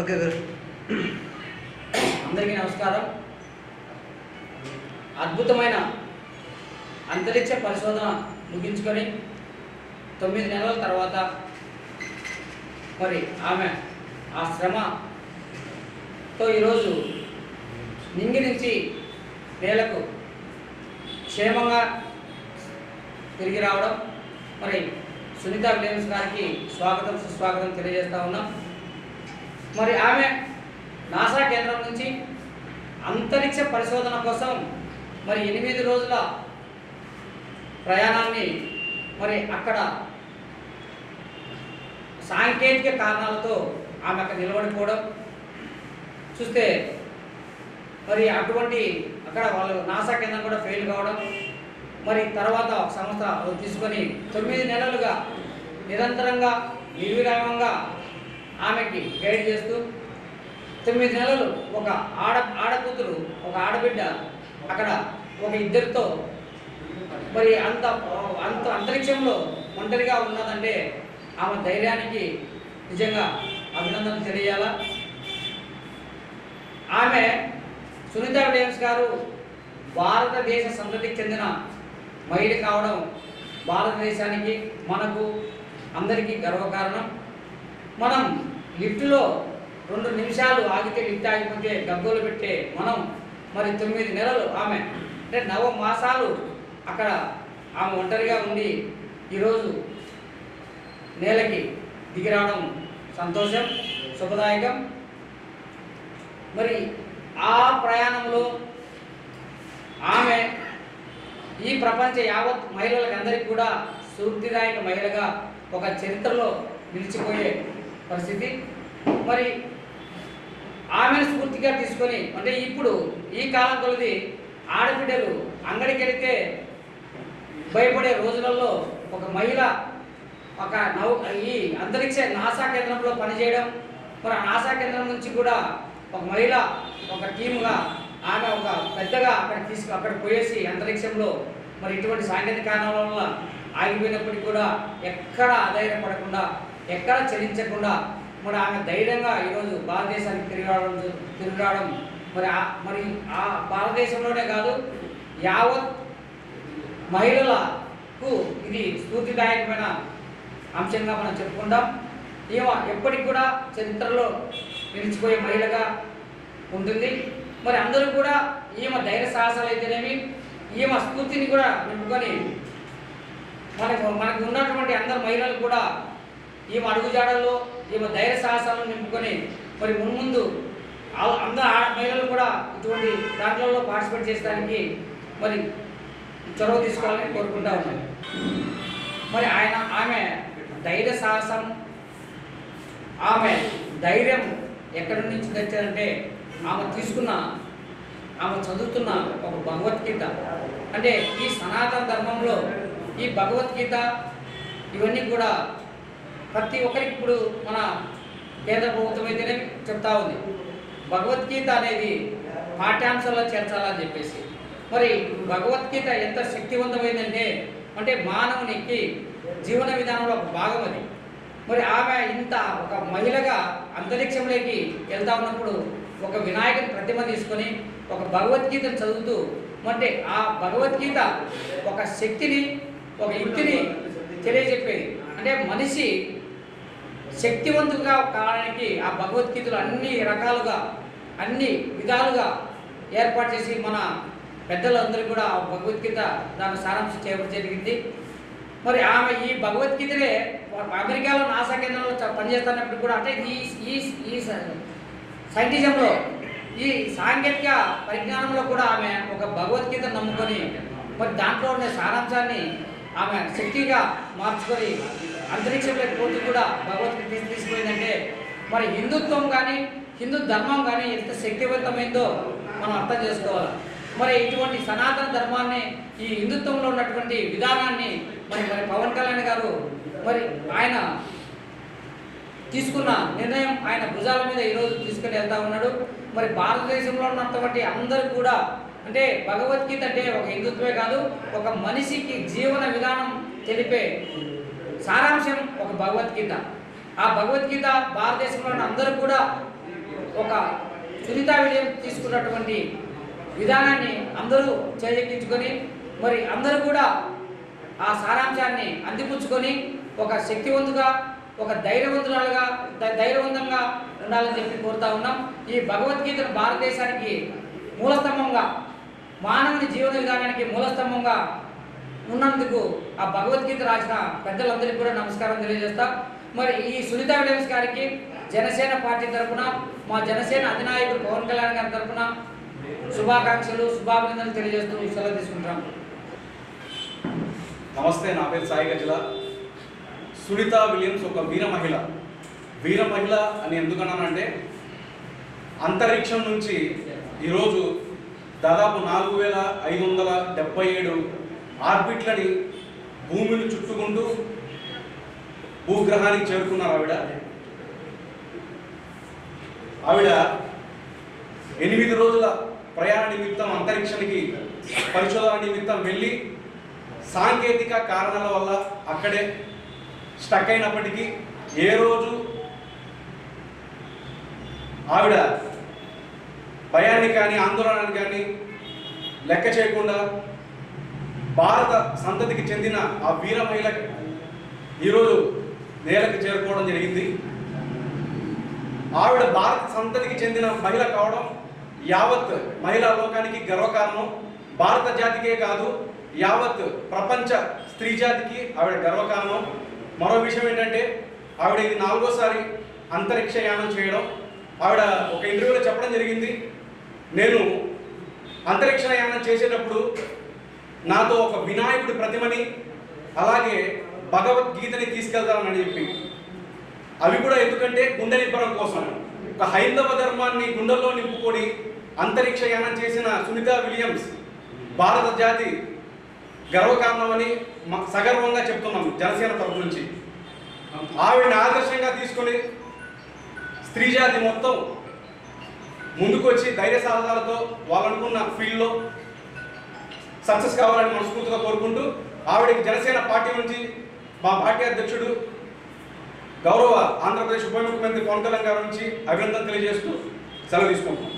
Okay గురు. అందరికీ నమస్కారం. అద్భుతమైన అంతరిక్ష పరిశోధన ముగించుకొని తొమ్మిది నెలల తర్వాత మరి ఆమె ఆ శ్రమతో ఈరోజు నింగి నుంచి నేలకు క్షేమంగా తిరిగి రావడం. మరి సునీత విలియమ్స్ గారికి స్వాగతం సుస్వాగతం తెలియజేస్తా ఉన్నాం. మరి ఆమె నాసా కేంద్రం నుంచి అంతరిక్ష పరిశోధన కోసం మరి ఎనిమిది రోజుల ప్రయాణాన్ని మరి అక్కడ సాంకేతిక కారణాలతో ఆమె అక్కడ నిలబడిపోవడం చూస్తే మరి అటువంటి అక్కడ వాళ్ళు నాసా కేంద్రం కూడా ఫెయిల్ కావడం మరి తర్వాత ఒక సంస్థ తీసుకొని తొమ్మిది నెలలుగా నిరంతరంగా నిర్విరామంగా ఆమెకి గైడ్ చేస్తూ తొమ్మిది నెలలు ఒక ఆడ ఆడకూతురు ఒక ఆడబిడ్డ అక్కడ ఒక ఇద్దరితో మరి అంత అంత అంతరిక్షంలో ఒంటరిగా ఉన్నదంటే ఆమె ధైర్యానికి నిజంగా అభినందనలు తెలియాలా? ఆమె సునీత విలియమ్స్ గారు భారతదేశ సంతతికి చెందిన మహిళ కావడం భారతదేశానికి మనకు అందరికీ గర్వకారణం. మనం లిఫ్ట్లో రెండు నిమిషాలు ఆగితే లిఫ్ట్ ఆగిపోతే డబ్బులు పెట్టే మనం మరి తొమ్మిది నెలలు ఆమె. అంటే నవ మాసాలు అక్కడ ఆమె ఒంటరిగా ఉండి ఈరోజు నేలకి దిగిరావడం సంతోషం శుభదాయకం. మరి ఆ ప్రయాణంలో ఆమె ఈ ప్రపంచ యావత్ మహిళలకు అందరికీ కూడా స్ఫూర్తిదాయక మహిళగా ఒక చరిత్రలో నిలిచిపోయే పరిస్థితి. మరి ఆమెను స్ఫూర్తిగా తీసుకొని అంటే ఇప్పుడు ఈ కాలం కొలది ఆడబిడ్డలు అంగడికి వెళితే భయపడే రోజులలో ఒక మహిళ ఒక నౌ ఈ అంతరిక్ష నాసా కేంద్రంలో పనిచేయడం మరి నాసా కేంద్రం నుంచి కూడా ఒక మహిళ ఒక టీముగా ఆమె ఒక పెద్దగా అక్కడ తీసుకు అక్కడ పోయేసి అంతరిక్షంలో మరి ఇటువంటి సాంకేతిక కారణాల వల్ల ఆగిపోయినప్పటికీ కూడా ఎక్కడ ఆధారపడకుండా ఎక్కడ చలించకుండా మరి ఆమె ధైర్యంగా ఈరోజు భారతదేశానికి తిరిగి రావడం తిరిగి రావడం మరి ఆ- మరి ఆ భారతదేశంలోనే కాదు యావత్ మహిళలకు ఇది స్ఫూర్తిదాయకమైన అంశంగా మనం చెప్పుకుంటాం ఈమె ఎప్పటికి కూడా చరిత్రలో నిలిచిపోయే మహిళగా ఉంటుంది. మరి అందరూ కూడా ఈమె ధైర్య సాహసాలు అయితేనేమి ఈమె స్ఫూర్తిని కూడా నింపుకొని మనకు మనకు ఉన్నటువంటి అందరు మహిళలు కూడా ఈమె అడుగుజాడల్లో ఈమె ధైర్య సాహసాలను నింపుకొని మరి మున్ముందు అందరూ ఆ మహిళలు కూడా ఇటువంటి దాంట్లో పార్టిసిపేట్ చేసడానికి మరి చొరవ తీసుకోవాలని కోరుకుంటా ఉన్నాను. మరి ఆయన ఆమె ధైర్య సాహసం ఆమె ధైర్యం ఎక్కడి నుంచి తెచ్చారంటే ఆమె తీసుకున్న ఆమె చదువుతున్న ఒక భగవద్గీత. అంటే ఈ సనాతన ధర్మంలో ఈ భగవద్గీత ఇవన్నీ కూడా ప్రతి ఒక్కరికి ఇప్పుడు మన కేంద్ర ప్రభుత్వం అయితేనే చెప్తా ఉంది. భగవద్గీత అనేది పాఠ్యాంశాల్లో చేర్చాలని చెప్పేసి. మరి భగవద్గీత ఎంత శక్తివంతమైందంటే అంటే మానవునికి జీవన విధానంలో ఒక భాగం అది. మరి ఆమె ఇంత ఒక మహిళగా అంతరిక్షంలోకి వెళ్తా ఉన్నప్పుడు ఒక వినాయకుని ప్రతిమ తీసుకొని ఒక భగవద్గీతను చదువుతూ అంటే ఆ భగవద్గీత ఒక శక్తిని ఒక యుక్తిని తెలియజెప్పేది. అంటే మనిషి శక్తివంతుగా కావడానికి ఆ భగవద్గీతలు అన్ని రకాలుగా అన్ని విధాలుగా ఏర్పాటు చేసి మన పెద్దలందరూ కూడా ఆ భగవద్గీత దాని సారాంశం చేయడం జరిగింది. మరి ఆమె ఈ భగవద్గీతలే అమెరికాలో నాసా కేంద్రంలో పనిచేస్తున్నప్పుడు కూడా అంటే ఈ ఈ ఈ స- సైంటిజంలో ఈ సాంకేతిక పరిజ్ఞానంలో కూడా ఆమె ఒక భగవద్గీత నమ్ముకొని మరి దాంట్లో ఉండే సారాంశాన్ని ఆమె శక్తిగా మార్చుకొని అంతరిక్షంలోకి పోతూ కూడా భగవద్గీత తీసుకుపోయిందంటే మరి హిందుత్వం కానీ హిందూ ధర్మం కానీ ఎంత శక్తివంతమైందో మనం అర్థం చేసుకోవాలి. మరి ఇటువంటి సనాతన ధర్మాన్ని ఈ హిందుత్వంలో ఉన్నటువంటి విధానాన్ని మరి మరి పవన్ కళ్యాణ్ గారు మరి ఆయన తీసుకున్న నిర్ణయం ఆయన భుజాల మీద ఈరోజు తీసుకుని వెళ్తా ఉన్నాడు. మరి భారతదేశంలో ఉన్నటువంటి అందరూ కూడా అంటే భగవద్గీత అంటే ఒక హిందుత్వే కాదు ఒక మనిషికి జీవన విధానం తెలిపే సారాంశం ఒక భగవద్గీత. ఆ భగవద్గీత భారతదేశంలోని అందరూ కూడా ఒక సునీత విజయం తీసుకున్నటువంటి విధానాన్ని అందరూ చేజెక్కించుకొని మరి అందరూ కూడా ఆ సారాంశాన్ని అందిపుచ్చుకొని ఒక శక్తివంతుగా ఒక ధైర్యవంతురాలుగా ధైర్యవంతంగా ఉండాలని చెప్పి కోరుతా ఉన్నాం. ఈ భగవద్గీతను భారతదేశానికి మూలస్తంభంగా మానవుని జీవన విధానానికి మూలస్తంభంగా ఉన్నందుకు ఆ భగవద్గీత రాసిన పెద్దలందరికీ కూడా నమస్కారం తెలియజేస్తాం. మరి ఈ సునీత విలియమ్స్ గారికి జనసేన పార్టీ తరఫున మా జనసేన అధినాయకుడు పవన్ కళ్యాణ్ గారి తరఫున శుభాకాంక్షలు శుభాభినందనలు తెలియజేస్తూ సెలవు తీసుకుంటాం నమస్తే నా పేరు సాయి గజల. సునీత విలియమ్స్ ఒక వీర మహిళ. వీర మహిళ అని ఎందుకన్నానంటే అంతరిక్షం నుంచి ఈరోజు దాదాపు నాలుగు వేల ఐదు వందల డెబ్బై ఏడు ఆర్బిట్లని భూమిని చుట్టుకుంటూ భూగ్రహానికి చేరుకున్నారు ఆవిడ. ఆవిడ ఎనిమిది రోజుల ప్రయాణ నిమిత్తం అంతరిక్షానికి పరిశోధన నిమిత్తం వెళ్ళి సాంకేతిక కారణాల వల్ల అక్కడే స్టక్ అయినప్పటికీ ఏ రోజు ఆవిడ భయాన్ని కానీ ఆందోళనని కానీ లెక్క చేయకుండా భారత సంతతికి చెందిన ఆ వీర మహిళ ఈరోజు నేలకు చేరుకోవడం జరిగింది. ఆవిడ భారత సంతతికి చెందిన మహిళ కావడం యావత్ మహిళా లోకానికి గర్వకారణం. భారత జాతికే కాదు యావత్ ప్రపంచ స్త్రీ జాతికి ఆవిడ గర్వకారణం. మరో విషయం ఏంటంటే ఆవిడ ఇది నాలుగోసారి అంతరిక్ష యానం చేయడం. ఆవిడ ఒక ఇంటర్వ్యూలో చెప్పడం జరిగింది. నేను అంతరిక్ష యానం చేసేటప్పుడు నాతో ఒక వినాయకుడి ప్రతిమని అలాగే భగవద్గీతని తీసుకెళ్తానని చెప్పి. అవి కూడా ఎందుకంటే గుండె నింపడం కోసం. ఒక హైందవ ధర్మాన్ని గుండెల్లో నింపుకొని అంతరిక్ష యానం చేసిన సునీత విలియమ్స్ భారత జాతి గర్వకారణమని సగర్వంగా చెప్తున్నాం జనసేన తరపు నుంచి. ఆవిడని ఆదర్శంగా తీసుకొని స్త్రీ జాతి మొత్తం ముందుకొచ్చి ధైర్య సాధనాలతో వాళ్ళనుకున్న ఫీల్డ్లో సక్సెస్ కావాలని మనస్ఫూర్తిగా కోరుకుంటూ ఆవిడకి జనసేన పార్టీ నుంచి మా పార్టీ అధ్యక్షుడు గౌరవ ఆంధ్రప్రదేశ్ ఉప ముఖ్యమంత్రి పవన్ కళ్యాణ్ గారి నుంచి అభినందన తెలియజేస్తూ సెలవు తీసుకుంటున్నాం.